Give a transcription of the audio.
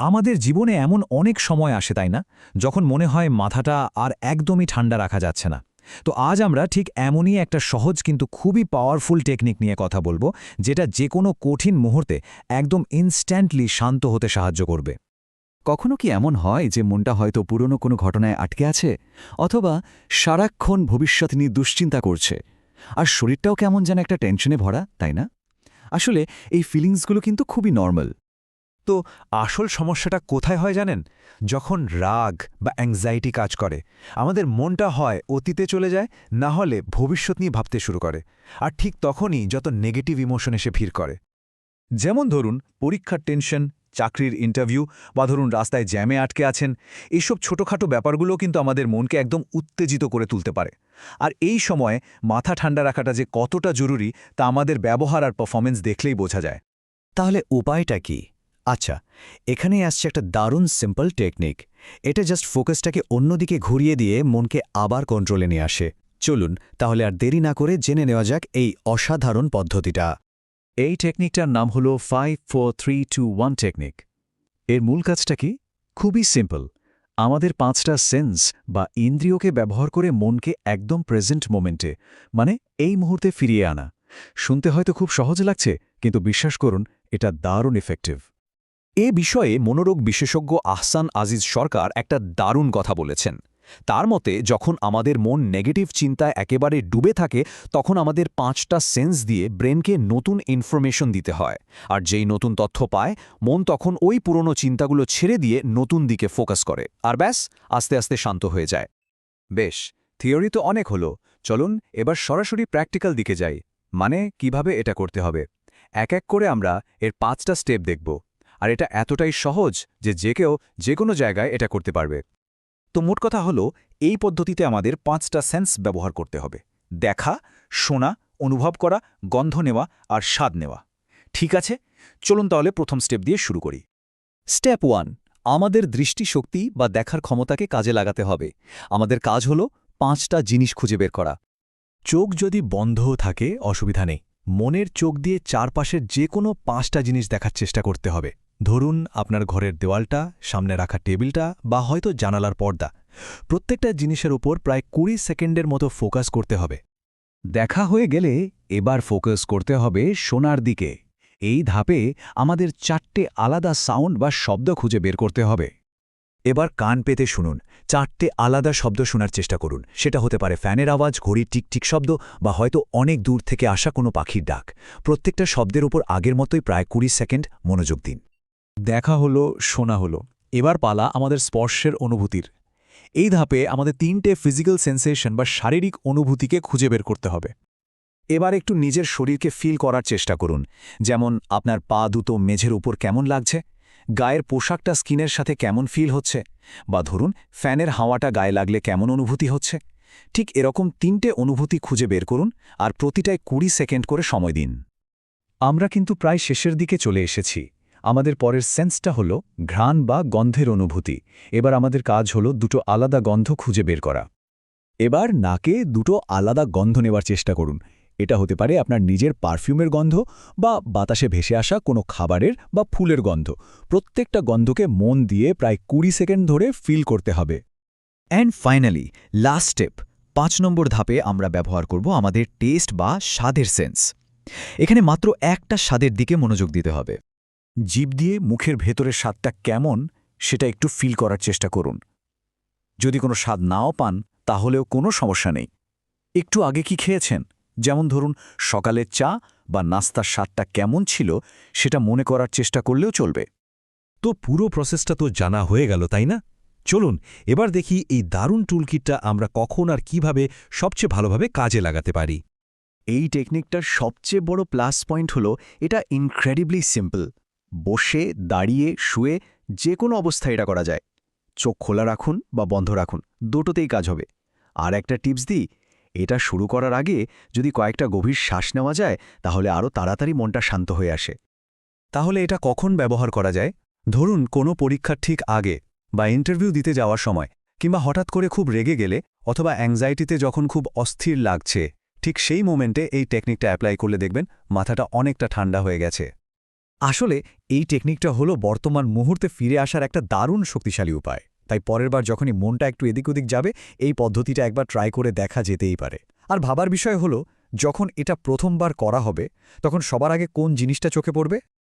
আমাদের জীবনে এমন অনেক সময় আসে, তাই না? যখন মনে হয় মাথাটা আর একদমই ঠান্ডা রাখা যাচ্ছে না। তো আজ আমরা ঠিক এমনই একটা সহজ কিন্তু খুবই পাওয়ারফুল টেকনিক নিয়ে কথা বলব, যেটা যে কোনো কঠিন মুহূর্তে একদম ইনস্ট্যান্টলি শান্ত হতে সাহায্য করবে। কখনো কি এমন হয় যে মনটা হয়তো পুরনো কোনো ঘটনায় আটকে আছে? অথবা সারাক্ষণ ভবিষ্যৎ নিয়ে দুশ্চিন্তা করছে। আর শরীরটাও কেমন যেন একটা টেনশনে ভরা, তাই না? আসলে এই ফিলিংসগুলো কিন্তু খুবই নর্মাল তো আসল সমস্যাটা কোথায় হয় জানেন? যখন রাগ বা অ্যাংজাইটি কাজ করে, আমাদের মনটা হয় অতীতে চলে যায়, না হলে ভবিষ্যৎ নিয়ে ভাবতে শুরু করে। আর ঠিক তখনই যত নেগেটিভ ইমোশন এসে ভিড় করে। যেমন ধরুন, পরীক্ষার টেনশন চাকরির ইন্টারভিউ বা ধরুন রাস্তায় জ্যামে আটকে আছেন এইসব ছোটোখাটো ব্যাপারগুলো কিন্তু আমাদের মনকে একদম উত্তেজিত করে তুলতে পারে। আর এই সময়ে মাথা ঠান্ডা রাখাটা যে কতটা জরুরি তা আমাদের ব্যবহার আর পারফরমেন্স দেখলেই বোঝা যায়। তাহলে উপায়টা কি? আচ্ছা এখানেই আসছে একটা দারুণ সিম্পল টেকনিক এটা জাস্ট ফোকাসটাকে অন্যদিকে ঘুরিয়ে দিয়ে মনকে আবার কন্ট্রোলে নিয়ে আসে। চলুন, তাহলে আর দেরি না করে জেনে নেওয়া যাক এই অসাধারণ পদ্ধতিটা। এই টেকনিকটার নাম হল five four three two one technique এর মূল কাজটা কি? খুবই সিম্পল আমাদের পাঁচটা সেন্স বা ইন্দ্রিয়কে ব্যবহার করে মনকে একদম প্রেজেন্ট মোমেন্টে মানে এই মুহূর্তে ফিরিয়ে আনা। শুনতে হয়তো খুব সহজ লাগছে, কিন্তু বিশ্বাস করুন, এটা দারুণ ইফেক্টিভ এ বিষয়ে মনোরোগ বিশেষজ্ঞ আহসান আজিজ সরকার একটা দারুণ কথা বলেছেন। তার মতে, যখন আমাদের মন নেগেটিভ চিন্তায় একেবারে ডুবে থাকে, তখন আমাদের পাঁচটা সেন্স দিয়ে ব্রেনকে নতুন ইনফরমেশন দিতে হয়। আর যেই নতুন তথ্য পায়, মন তখন ওই পুরনো চিন্তাগুলো ছেড়ে দিয়ে নতুন দিকে ফোকাস করে। আর ব্যাস, আস্তে আস্তে শান্ত হয়ে যায়। বেশ, থিওরি তো অনেক হলো। চলুন, এবার সরাসরি প্র্যাকটিক্যাল দিকে যাই। মানে কীভাবে এটা করতে হবে? এক এক করে আমরা এর পাঁচটা স্টেপ দেখব। আর এটা এতটাই সহজ যে যে কেউ যে কোনো জায়গায় এটা করতে পারবে। তো মোট কথা হলো, এই পদ্ধতিতে আমাদের পাঁচটা সেন্স ব্যবহার করতে হবে। দেখা, শোনা, অনুভব করা, গন্ধ নেওয়া আর স্বাদ নেওয়া। ঠিক আছে? চলুন তাহলে প্রথম স্টেপ দিয়ে শুরু করি। স্টেপ ওয়ান, আমাদের দৃষ্টিশক্তি বা দেখার ক্ষমতাকে কাজে লাগাতে হবে। আমাদের কাজ হল পাঁচটা জিনিস খুঁজে বের করা। চোখ যদি বন্ধও থাকে, অসুবিধা নেই। মনের চোখ দিয়ে চারপাশের যে কোনো পাঁচটা জিনিস দেখার চেষ্টা করতে হবে। ধরুন আপনার ঘরের দেওয়ালটা, সামনে রাখা টেবিলটা বা হয়তো জানালার পর্দা। প্রত্যেকটা জিনিসের উপর প্রায় কুড়ি সেকেন্ডের মতো ফোকাস করতে হবে। দেখা হয়ে গেলে এবার ফোকাস করতে হবে সোনার দিকে। এই ধাপে আমাদের চারটে আলাদা সাউন্ড বা শব্দ খুঁজে বের করতে হবে। এবার কান পেতে শুনুন। চারটে আলাদা শব্দ শোনার চেষ্টা করুন। সেটা হতে পারে ফ্যানের আওয়াজ, ঘড়ির টিকটিক শব্দ বা হয়তো অনেক দূর থেকে আসা কোনো পাখির ডাক। প্রত্যেকটা শব্দের উপর আগের মতোই প্রায় কুড়ি সেকেন্ড মনোযোগ দিন। দেখা হলো, শোনা হলো। এবার পালা আমাদের স্পর্শের অনুভূতির। এই ধাপে আমাদের তিনটে ফিজিক্যাল সেন্সেশন বা শারীরিক অনুভূতিকে খুঁজে বের করতে হবে। এবার একটু নিজের শরীরকে ফিল করার চেষ্টা করুন। যেমন, আপনার পা দুটো মেঝের উপর কেমন লাগছে? গায়ের পোশাকটা স্কিনের সাথে কেমন ফিল হচ্ছে? বা ধরুন, ফ্যানের হাওয়াটা গায়ে লাগলে কেমন অনুভূতি হচ্ছে? ঠিক এরকম তিনটে অনুভূতি খুঁজে বের করুন আর প্রতিটায় কুড়ি সেকেন্ড করে সময় দিন। আমরা কিন্তু প্রায় শেষের দিকে চলে এসেছি। আমাদের পরের সেন্সটা হল ঘ্রাণ বা গন্ধের অনুভূতি। এবার আমাদের কাজ হল দুটো আলাদা গন্ধ খুঁজে বের করা। এবার নাকে দুটো আলাদা গন্ধ নেওয়ার চেষ্টা করুন। এটা হতে পারে আপনার নিজের পারফিউমের গন্ধ বা বাতাসে ভেসে আসা কোনো খাবারের বা ফুলের গন্ধ। প্রত্যেকটা গন্ধকে মন দিয়ে প্রায় কুড়ি সেকেন্ড ধরে ফিল করতে হবে। অ্যান্ড ফাইনালি লাস্ট স্টেপ পাঁচ নম্বর ধাপে আমরা ব্যবহার করব আমাদের টেস্ট বা স্বাদের সেন্স এখানে মাত্র একটা স্বাদের দিকে মনোযোগ দিতে হবে। জিভ দিয়ে মুখের ভেতরের স্বাদটা কেমন, সেটা একটু ফিল করার চেষ্টা করুন। যদি কোনো স্বাদ নাও পান, তাহলেও কোনো সমস্যা নেই। একটু আগে কি খেয়েছেন? যেমন ধরুন, সকালের চা বা নাস্তার স্বাদটা কেমন ছিল, সেটা মনে করার চেষ্টা করলেও চলবে। তো পুরো প্রসেসটা তো জানা হয়ে গেল, তাই না? চলুন, এবার দেখি এই দারুণ টুলকিটটা আমরা কখন আর কীভাবে সবচেয়ে ভালোভাবে কাজে লাগাতে পারি। এই টেকনিকটার সবচেয়ে বড় প্লাস পয়েন্ট হলো, এটা ইনক্রেডিবলি সিম্পল বসে, দাঁড়িয়ে, শুয়ে যে কোনো অবস্থায় এটা করা যায়। চোখ খোলা রাখুন বা বন্ধ রাখুন, দুটোতেই কাজ হবে। আর একটা টিপস দিই, এটা শুরু করার আগে যদি কয়েকটা গভীর শ্বাস নেওয়া যায়, তাহলে আরও তাড়াতাড়ি মনটা শান্ত হয়ে আসে। তাহলে এটা কখন ব্যবহার করা যায়? ধরুন, কোনো পরীক্ষার ঠিক আগে বা ইন্টারভিউ দিতে যাওয়ার সময়, কিংবা হঠাৎ করে খুব রেগে গেলে অথবা অ্যাংজাইটিতে যখন খুব অস্থির লাগছে, ঠিক সেই মোমেন্টে এই টেকনিকটা অ্যাপ্লাই করলে দেখবেন মাথাটা অনেকটা ঠান্ডা হয়ে গেছে। আসলে এই টেকনিকটা হলো বর্তমান মুহূর্তে ফিরে আসার একটা দারুণ শক্তিশালী উপায়। তাই পরের বার যখনই মনটা একটু এদিক ওদিক যাবে, এই পদ্ধতিটা একবার ট্রাই করে দেখা যেতেই পারে। আর ভাবার বিষয় হলো, যখন এটা প্রথমবার করা হবে, তখন সবার আগে কোন জিনিসটা চোখে পড়বে?